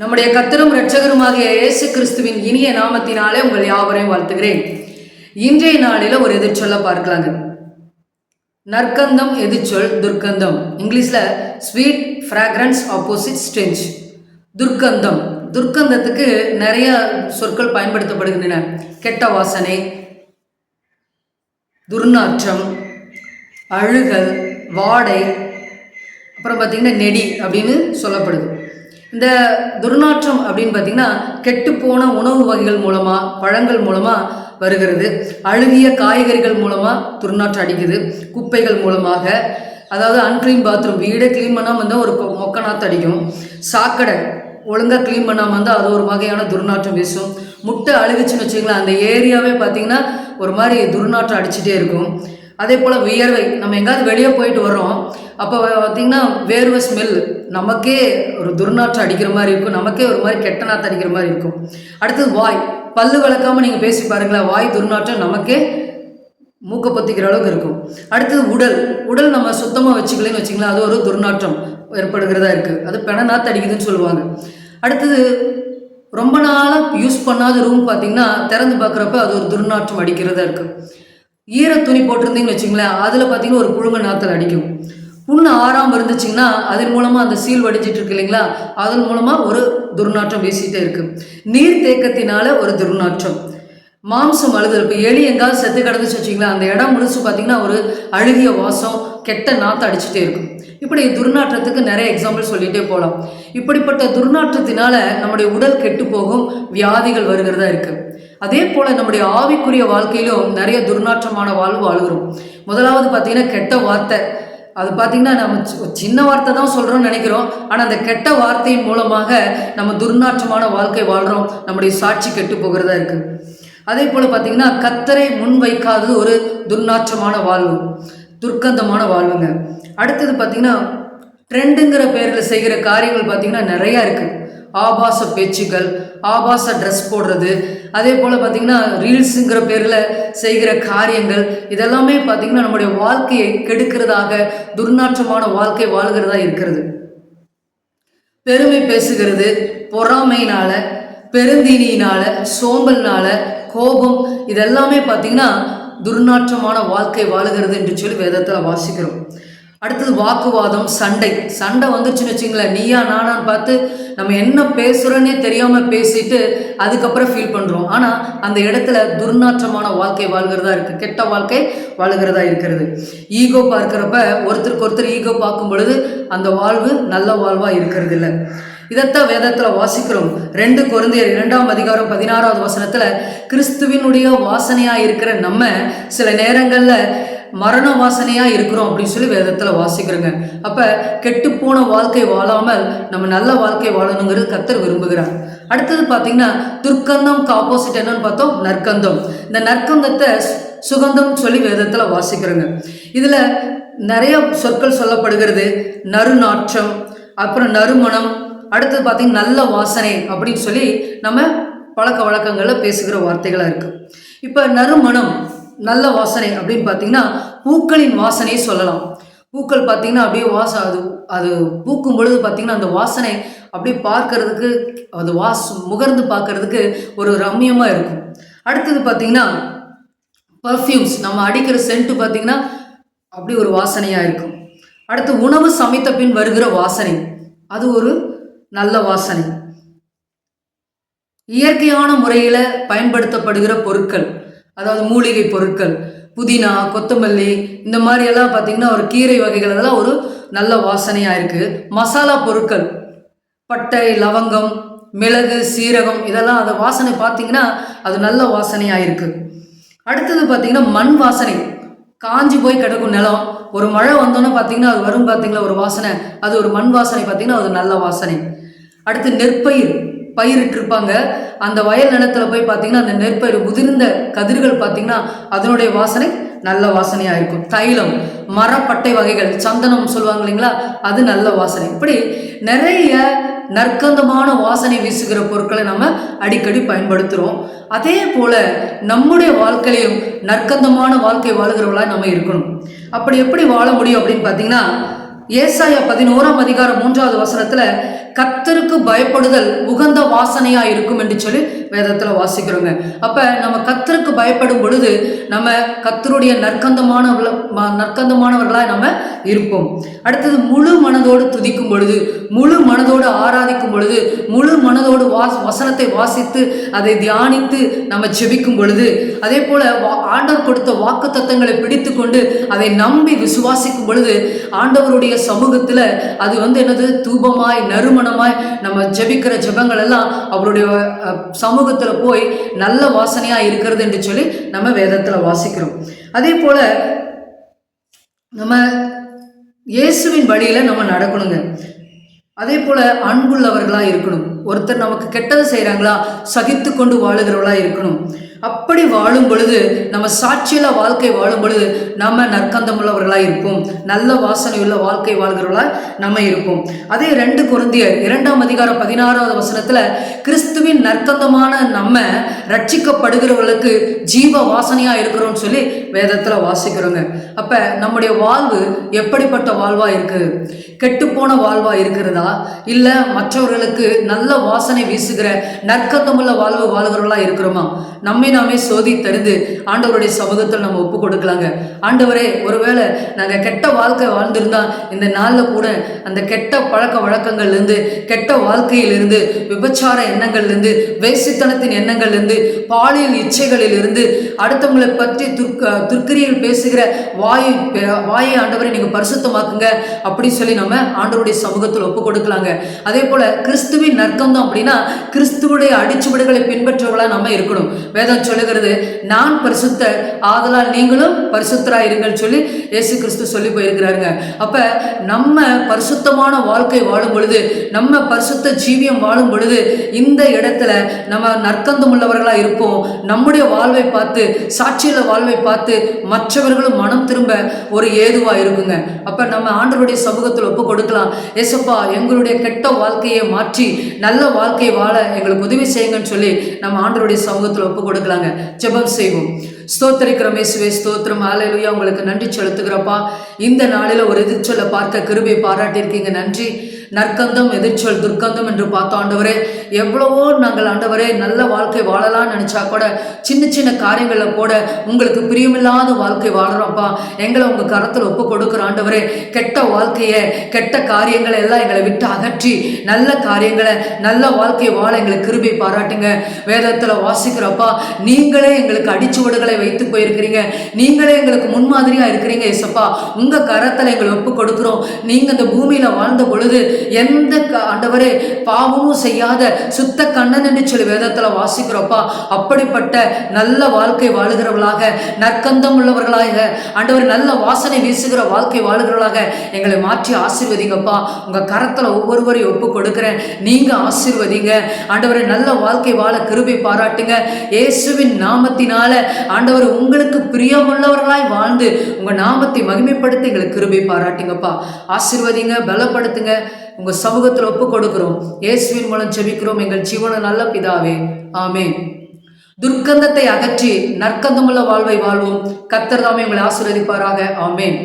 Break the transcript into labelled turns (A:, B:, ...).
A: நம்முடைய கத்தரும் இரட்சகருமாகிய இயேசு கிறிஸ்துவின் இனிய நாமத்தினாலே உங்கள் யாவரையும் வாழ்த்துகிறேன். இன்றைய நாளில் ஒரு எதிர்ச்சொல்ல பார்க்கலாங்க. நற்கந்தம் எதிர்ச்சொல் துர்க்கந்தம். இங்கிலீஷில் ஸ்வீட் ஃப்ராக்ரன்ஸ் ஆப்போசிட் ஸ்ட்ரெஞ்ச் துர்க்கந்தம். துர்க்கந்தத்துக்கு நிறைய சொற்கள் பயன்படுத்தப்படுகின்றன. கெட்ட வாசனை துர்நாற்றம் அழுகல் வாடை அப்புறம் பார்த்திங்கன்னா நெடி அப்படின்னு சொல்லப்படுது. இந்த துர்நாற்றம் அப்படின்னு பார்த்தீங்கன்னா கெட்டுப்போன உணவு வகைகள் மூலமாக பழங்கள் மூலமாக வருகிறது. அழுகிய காய்கறிகள் மூலமாக துர்நாற்றம் அடிக்குது. குப்பைகள் மூலமாக. அதாவது அன்க்ளீன் பாத்ரூம் வீடே க்ளீன் பண்ணாமல் இருந்தால் ஒரு கொ- மொக்க நாற்று அடிக்கும். சாக்கடை. ஒழுங்காக க்ளீன் பண்ணாமல் இருந்தால் அது ஒரு வகையான துர்நாற்றம் வீசும். முட்டை அழுகுச்சுன்னு வச்சுங்களேன் அந்த ஏரியாவே பார்த்திங்கன்னா ஒரு மாதிரி துர்நாற்றம் அடிச்சுட்டே இருக்கும். அதே போல் வியர்வை. நம்ம எங்கேயாவது வெளியே போயிட்டு வர்றோம் அப்போ பார்த்திங்கன்னா வேர்வை ஸ்மெல் நமக்கே ஒரு துர்நாற்றம் அடிக்கிற மாதிரி இருக்கும். நமக்கே ஒரு மாதிரி கெட்ட நாற்றம் அடிக்கிற மாதிரி இருக்கும். அடுத்தது வாய். பல்லு வளர்க்காமல் நீங்கள் பேசி பாருங்களேன் வாய் துர்நாற்றம் நமக்கே மூக்க பொத்திக்கிற அளவுக்கு இருக்கும். அடுத்தது உடல். உடல் நம்ம சுத்தமாக வச்சுக்கலன்னு வச்சுங்களேன் அது ஒரு துர்நாற்றம் ஏற்படுகிறதா இருக்குது அது பெண நாற்று அடிக்குதுன்னு சொல்லுவாங்க. அடுத்தது ரொம்ப நாளாக யூஸ் பண்ணாத ரூம் பார்த்தீங்கன்னா திறந்து பார்க்குறப்ப அது ஒரு துர்நாற்றம் அடிக்கிறதா இருக்குது ஈர துணி போட்டிருந்தீங்கன்னு வச்சுங்களேன் அதில் பார்த்தீங்கன்னா ஒரு புழுங்க நாத்தல் அடிக்கும். புண்ணு ஆறாமல் இருந்துச்சுங்கன்னா அதன் மூலமாக அந்த சீல் வடிஞ்சிட்டு இருக்கு இல்லைங்களா? அதன் மூலமாக ஒரு துர்நாற்றம் வீசிட்டே இருக்கு. நீர் தேக்கத்தினால ஒரு துர்நாற்றம். மாம்சம் அழுது இப்போ எலி எங்காவது செத்து கிடந்துச்சு வச்சிங்களா அந்த இடம் முழுசு பார்த்தீங்கன்னா ஒரு அழுகிய வாசம் கெட்ட நாற்று அடிச்சுட்டே இருக்கும் இப்படி துர்நாற்றத்துக்கு நிறைய எக்ஸாம்பிள் சொல்லிகிட்டே போகலாம் இப்படிப்பட்ட துர்நாற்றத்தினால நம்முடைய உடல் கெட்டு போகும் வியாதிகள் வருகிறதா இருக்குது அதே போல் நம்முடைய ஆவிக்குரிய வாழ்க்கையிலும் நிறைய துர்நாற்றமான வாழ்வு வாழ்கிறோம் முதலாவது பார்த்தீங்கன்னா கெட்ட வார்த்தை. அது பார்த்தீங்கன்னா நம்ம சின்ன வார்த்தை தான் சொல்கிறோம்னு நினைக்கிறோம். ஆனால் அந்த கெட்ட வார்த்தையின் மூலமாக நம்ம துர்நாற்றமான வாழ்க்கை வாழ்கிறோம் நம்முடைய சாட்சி கெட்டு போகிறதா இருக்குது அதே போல் பார்த்தீங்கன்னா கத்தரை முன் வைக்காதது ஒரு துர்நாற்றமான வாழ்வு. துர்க்கந்தமான வாழ்வுங்க. அடுத்தது பார்த்தீங்கன்னா ட்ரெண்டுங்கிற பேரில் செய்கிற காரியங்கள் பார்த்தீங்கன்னா நிறையா இருக்குது ஆபாச பேச்சுக்கள் ஆபாச ட்ரெஸ் போடுறது அதே போல் பார்த்திங்கன்னா ரீல்ஸுங்கிற பேரில் செய்கிற காரியங்கள் இதெல்லாமே பார்த்திங்கன்னா நம்முடைய வாழ்க்கையை கெடுக்கிறதாக துர்நாற்றமான வாழ்க்கை வாழ்கிறதா இருக்கிறது. பெருமை பேசுகிறது பொறாமையினால பெருந்தீனியினால சோம்பல்னால கோபம் இதெல்லாமே பார்த்திங்கன்னா துர்நாற்றமான வாழ்க்கை வாழுகிறது என்று சொல்லி வேதத்தில் வாசிக்கிறோம். அடுத்தது வாக்குவாதம் சண்டை. சண்டை வந்துச்சுன்னு வச்சுங்களேன் நீயா நானான்னு பார்த்து நம்ம என்ன பேசுகிறோன்னே தெரியாமல் பேசிட்டு அதுக்கப்புறம் ஃபீல் பண்ணுறோம் ஆனால் அந்த இடத்துல துர்நாற்றமான வாழ்க்கை வாழ்கிறதா இருக்குது கெட்ட வாழ்க்கை வாழ்கிறதா இருக்கிறது. ஈகோ பார்க்குறப்ப ஒருத்தருக்கு ஒருத்தர் ஈகோ பார்க்கும் பொழுது அந்த வாழ்வு நல்ல வாழ்வாக இருக்கிறது இல்லை இதைத்தான் வேதத்தில் வாசிக்கிறோம். ரெண்டு குழந்தையர் இரண்டாம் அதிகாரம் பதினாறாவது வசனத்தில் கிறிஸ்துவினுடைய வாசனையாக இருக்கிற நம்ம சில நேரங்களில் மரண வாசனையாக இருக்கிறோம் அப்படின்னு சொல்லி வேதத்தில் வாசிக்கிறோங்க. அப்போ கெட்டுப்போன வாழ்க்கை வாழாமல் நம்ம நல்ல வாழ்க்கை வாழணுங்கிறது கத்தர் விரும்புகிறார். அடுத்தது பார்த்தீங்கன்னா துர்க்கந்தம் ஆப்போசிட் என்னன்னு பார்த்தோம்? நற்கந்தம். இந்த நற்கந்தத்தை சுகந்தம் சொல்லி வேதத்தில் வாசிக்கிறோங்க. இதில் நிறைய சொற்கள் சொல்லப்படுகிறது. நறுநாற்றம் அப்புறம் நறுமணம் அடுத்தது பார்த்தீங்கன்னா நல்ல வாசனை அப்படின்னு சொல்லி நம்ம பழக்க வழக்கங்களில் பேசுகிற வார்த்தைகளாக இருக்குது இப்போ நறுமணம் நல்ல வாசனை அப்படின்னு பார்த்தீங்கன்னா பூக்களின் வாசனையை சொல்லலாம். பூக்கள் பார்த்தீங்கன்னா அப்படியே வாசம் அது அது பூக்கும் பொழுது பார்த்தீங்கன்னா அந்த வாசனை அப்படியே பார்க்கறதுக்கு அது வாஸ் முகர்ந்து பார்க்கறதுக்கு ஒரு ரம்மியமாக இருக்கும். அடுத்தது பார்த்தீங்கன்னா பர்ஃப்யூம்ஸ் நம்ம அடிக்கிற சென்ட்டு பார்த்தீங்கன்னா அப்படி ஒரு வாசனையாக இருக்கும். அடுத்து உணவு சமைத்த பின் வருகிற வாசனை. அது ஒரு நல்ல வாசனை. இயற்கையான முறையில் பயன்படுத்தப்படுகிற பொருட்கள். அதாவது மூலிகை பொருட்கள் புதினா கொத்தமல்லி இந்த மாதிரி எல்லாம் பார்த்தீங்கன்னா ஒரு கீரை வகைகள். எல்லாம் ஒரு நல்ல வாசனையாக இருக்குது மசாலா பொருட்கள் பட்டை லவங்கம் மிளகு சீரகம் இதெல்லாம் அந்த வாசனை பார்த்தீங்கன்னா அது நல்ல வாசனையாக இருக்குது அடுத்தது பார்த்தீங்கன்னா மண் வாசனை. காஞ்சி போய் கிடக்கும் நிலம். ஒரு மழை வந்தோன்னே பார்த்தீங்கன்னா அது வரும் பார்த்தீங்களா ஒரு வாசனை. அது ஒரு மண் வாசனை பார்த்தீங்கன்னா அது நல்ல வாசனை. அடுத்து நெற்பயிர். பயிரிட்டிருப்பாங்க. அந்த வயல் நிலத்தில் போய் பார்த்தீங்கன்னா அந்த நெற்பயிர் முதிர்ந்த கதிர்கள் பார்த்தீங்கன்னா அதனுடைய வாசனை நல்ல வாசனையாக இருக்கும். தைலம் மரப்பட்டை வகைகள் சந்தனம் சொல்லுவாங்க இல்லைங்களா? அது நல்ல வாசனை. இப்படி நிறைய நற்கந்தமான வாசனை வீசுகிற பொருட்களை நம்ம அடிக்கடி பயன்படுத்துகிறோம் அதே போல் நம்முடைய வாழ்க்கையிலையும் நற்கந்தமான வாழ்க்கை வாழுகிறவர்களாக நம்ம இருக்கணும். அப்படி எப்படி வாழ முடியும் அப்படின்னு பார்த்தீங்கன்னா ஏசாயா பதினோராம் அதிகாரம் மூன்றாவது வசனத்தில் கத்தருக்கு பயப்படுதல் உகந்த வாசனையா இருக்கும் என்று சொல்லி வேதத்துல வாசிக்கிறோங்க. அப்ப நம்ம கத்தருக்கு பயப்படும் பொழுது நம்ம கத்தருடைய நற்கந்தமான நற்கந்தமானவர்களாக நம்ம இருப்போம். அடுத்தது முழு மனதோடு துதிக்கும் பொழுது முழு மனதோடு ஆராதிக்கும் பொழுது முழு மனதோடு வாஸ் வசனத்தை வாசித்து அதை தியானித்து நம்ம செபிக்கும் பொழுது அதே போல ஆண்டவர் கொடுத்த வாக்கு தத்தங்களை பிடித்து கொண்டு அதை நம்பி விசுவாசிக்கும் பொழுது ஆண்டவருடைய சமூகத்துல அது வந்து என்னது? தூபமாய் நறுமணமாய் நம்ம ஜெபிக்கிற ஜெபங்கள் எல்லாம் அவருடைய சமூகத்தில் போய் நல்ல வாசனையா இருக்கிறது என்று சொல்லி நம்ம வேதத்துல வாசிக்கிறோம். அதே போல நம்ம இயேசுவின் வழியில நம்ம நடக்கணுங்க. அதே போல அன்புள்ளவர்களா இருக்கணும். ஒருத்தர் நமக்கு கெட்டது செய்கிறாங்களா சகித்து கொண்டு வாழுகிறவர்களா இருக்கணும். அப்படி வாழும் பொழுது நம்ம சாட்சியில வாழ்க்கை வாழும் பொழுது நம்ம நற்கந்தமுள்ளவர்களாக இருப்போம். நல்ல வாசனை உள்ள வாழ்க்கை வாழ்கிறவர்களாக நம்ம இருப்போம். அதே ரெண்டு குருந்தியர் இரண்டாம் அதிகாரம் பதினாறாவது வசனத்தில் கிறிஸ்துவின் நற்கந்தமான நம்ம ரட்சிக்கப்படுகிறவர்களுக்கு ஜீவ வாசனையா இருக்கிறோம்னு சொல்லி வேதத்துல வாசிக்கிறோங்க. அப்ப நம்முடைய வாழ்வு எப்படிப்பட்ட வாழ்வா இருக்கு? கெட்டுப்போன வாழ்வா இருக்கிறதா? இல்ல மற்றவர்களுக்கு நல்ல வாசனை வீசுகிற நற்கந்தமுள்ள வாழ்வு வாழ்கிறவர்களாக இருக்கிறோமா? நம்மை நாமே சோதி தருது. ஆண்டவருடைய சமூகத்தில் நம்ம ஒப்பு கொடுக்கலாங்க. ஆண்டவரே ஒருவேளை நாங்கள் கெட்ட வாழ்க்கை வாழ்ந்திருந்தா இந்த நாளில் கூட அந்த கெட்ட பழக்க வழக்கங்கள்லேருந்து கெட்ட வாழ்க்கையிலிருந்து விபச்சார எண்ணங்கள்லேருந்து வேசித்தனத்தின் எண்ணங்கள்லேருந்து பாலியல் இச்சைகளிலிருந்து அடுத்தவங்களை பற்றி துர்க்க துர்க்கிரியில் பேசுகிற வாயு வாயை ஆண்டவரை நீங்கள் பரிசுத்தமாக்குங்க அப்படின்னு சொல்லி நம்ம ஆண்டவருடைய சமூகத்தில் ஒப்பு கொடுக்கலாங்க. அதே போல் கிறிஸ்துவின் நற்கந்தம் அப்படின்னா கிறிஸ்துவுடைய அடிச்சுவடுகளை பின்பற்றவர்களாக நம்ம இருக்கணும். வேதம் சொல்லுகிறது நான் பரிசுத்த ஆதலால் நீங்களும் பரிசுத்தராக இருங்கள் சொல்லி இயேசு கிறிஸ்து சொல்லி போயிருக்கிறாருங்க. அப்ப நம்ம பரிசுத்தமான வாழ்க்கை வாழும் பொழுது நம்ம பரிசுத்த ஜீவியம் வாழும் பொழுது இந்த இடத்துல நம்ம நற்கந்தம் உள்ளவர்களாக இருப்போம். நம்முடைய வாழ்வை பார்த்து சாட்சியில் வாழ்வை பார்த்து மற்றவர்களும் மனம் திரும்ப ஒரு ஏதுவாக இருக்குங்க. அப்போ நம்ம ஆண்டவருடைய சமூகத்தில் ஒப்பு கொடுக்கலாம். ஏசப்பா எங்களுடைய கெட்ட வாழ்க்கையை மாற்றி நல்ல வாழ்க்கையை வாழ எங்களுக்கு உதவி செய்யுங்கன்னு சொல்லி நம்ம ஆண்டவருடைய சமூகத்தில் ஒப்பு கொடுக்கலாங்க. ஜெபம் செய்வோம். ஸ்தோத்தரிக்கிறோம் இயேசுவே ஸ்தோத்திரம். ஆலையிலுயா உங்களுக்கு நன்றி செலுத்துகிறப்பா இந்த நாளில் ஒரு எதிர்ச்சொல்ல பார்க்க கிருபை பாராட்டியிருக்கீங்க. நன்றி. நற்கந்தம் எதிர்ச்சொல் துர்க்கந்தம் என்று பார்த்தோம் ஆண்டவரே. எவ்வளவோ நாங்கள் ஆண்டவரே நல்ல வாழ்க்கை வாழலாம்னு நினச்சா கூட சின்ன சின்ன காரியங்களில் கூட உங்களுக்கு பிரியமில்லாத வாழ்க்கை வாழறோம்ப்பா எங்களை உங்கள் கரத்தில் ஒப்பு கொடுக்குற ஆண்டவரே கெட்ட வாழ்க்கையை கெட்ட காரியங்களை எல்லாம் எங்களை விட்டு அகற்றி நல்ல காரியங்களை நல்ல வாழ்க்கையை வாழ எங்களுக்கு கிருபி பாராட்டுங்க. வேதத்தில் வாசிக்கிறப்பா நீங்களே எங்களுக்கு அடிச்சுவடுகளை வைத்து போயிருக்கிறீங்க. நீங்களே எங்களுக்கு முன்மாதிரியாக இருக்கிறீங்க இசப்பா உங்கள் கரத்தில் எங்களை ஒப்பு கொடுக்குறோம். நீங்கள் இந்த பூமியில் வாழ்ந்த பொழுது எந்த ஆண்டவரே பாவமும் செய்யாத சுத்த கண்ணன் என்று சொல்லி வேதத்தில் வாசிக்கிறோப்பா. அப்படிப்பட்ட நல்ல வாழ்க்கை வாழுகிறவர்களாக நற்கந்தம் உள்ளவர்களாக ஆண்டவர் நல்ல வாசனை வீசுகிற வாழ்க்கை வாழுகிறவர்களாக எங்களை மாற்றி ஆசிர்வதிங்கப்பா. உங்கள் கரத்தில் ஒவ்வொருவரையும் ஒப்பு கொடுக்குறேன் நீங்கள் ஆசிர்வதிங்க. ஆண்டவரை நல்ல வாழ்க்கை வாழ கிருபை பாராட்டுங்க. இயேசுவின் நாமத்தினால ஆண்டவர் உங்களுக்கு பிரியமுள்ளவர்களாய் வாழ்ந்து உங்கள் நாமத்தை மகிமைப்படுத்தி எங்களுக்கு கிருபை பாராட்டுங்கப்பா. ஆசிர்வதிங்க பலப்படுத்துங்க. உங்கள் சமூகத்தில் ஒப்பு கொடுக்கிறோம். இயேசுவின் மூலம் செபிக்கிறோம் எங்கள் ஜீவன நல்ல பிதாவே. ஆமே துர்க்கந்தத்தை அகற்றி நற்கந்தமுள்ள வாழ்வை வாழ்வோம். கத்தர் தாமே உங்களை ஆசீர்வதிப்பாராக. ஆமேன்.